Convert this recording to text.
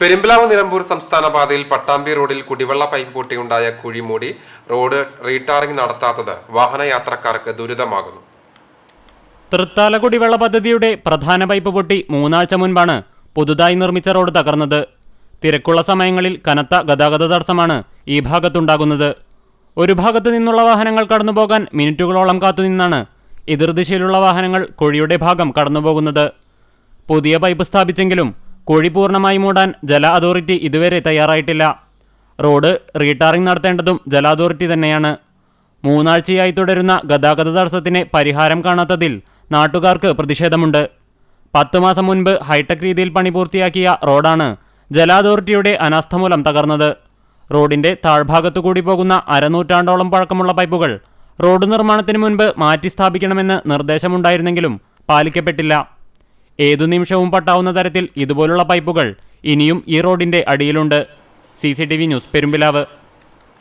പെരുമ്പിലാവ് നിലമ്പൂർ സംസ്ഥാന പാതയിൽ പട്ടാമ്പി റോഡിൽ കുടിവെള്ള പൈപ്പ് പൊട്ടിയുണ്ടായ കുഴിമൂടി റോഡ് റീടാറിംഗ് നടത്താത്തത് വാഹനയാത്രക്കാർക്ക് ദുരിതമാകുന്നു. തൃത്താല കുടിവെള്ള പദ്ധതിയുടെ പ്രധാന പൈപ്പ് പൊട്ടി മൂന്നാഴ്ച മുൻപാണ് പുതുതായി നിർമ്മിച്ച റോഡ് തകർന്നത്. തിരക്കുള്ള സമയങ്ങളിൽ കനത്ത ഗതാഗത തടസ്സമാണ് ഈ ഭാഗത്തുണ്ടാകുന്നത്. ഒരു ഭാഗത്ത് നിന്നുള്ള വാഹനങ്ങൾ കടന്നുപോകാൻ മിനിറ്റുകളോളം കാത്തുനിന്നാണ് എതിർദിശയിലുള്ള വാഹനങ്ങൾ കുഴിയുടെ ഭാഗം കടന്നുപോകുന്നത്. പുതിയ പൈപ്പ് സ്ഥാപിച്ചെങ്കിലും കുഴി പൂർണമായി മൂടാൻ ജല അതോറിറ്റി ഇതുവരെ തയ്യാറായിട്ടില്ല. റോഡ് റീടാറിംഗ് നടത്തേണ്ടതും ജല അതോറിറ്റി തന്നെയാണ്. മൂന്നാഴ്ചയായി തുടരുന്ന ഗതാഗത തടസ്സത്തിന് പരിഹാരം കാണാത്തതിൽ നാട്ടുകാർക്ക് പ്രതിഷേധമുണ്ട്. പത്ത് മാസം മുൻപ് ഹൈടെക് രീതിയിൽ പണി പൂർത്തിയാക്കിയ റോഡാണ് ജല അതോറിറ്റിയുടെ അനാസ്ഥ മൂലം തകർന്നത്. റോഡിന്റെ താഴ്ഭാഗത്തു കൂടി പോകുന്ന അരനൂറ്റാണ്ടോളം പഴക്കമുള്ള പൈപ്പുകൾ റോഡ് നിർമ്മാണത്തിന് മുൻപ് മാറ്റി സ്ഥാപിക്കണമെന്ന് നിർദ്ദേശമുണ്ടായിരുന്നെങ്കിലും പാലിക്കപ്പെട്ടില്ല. ഏതു നിമിഷവും പട്ടാവുന്ന തരത്തിൽ ഇതുപോലുള്ള പൈപ്പുകൾ ഇനിയും ഈ റോഡിന്റെ അടിയിലുണ്ട്. C news Perumpilavu.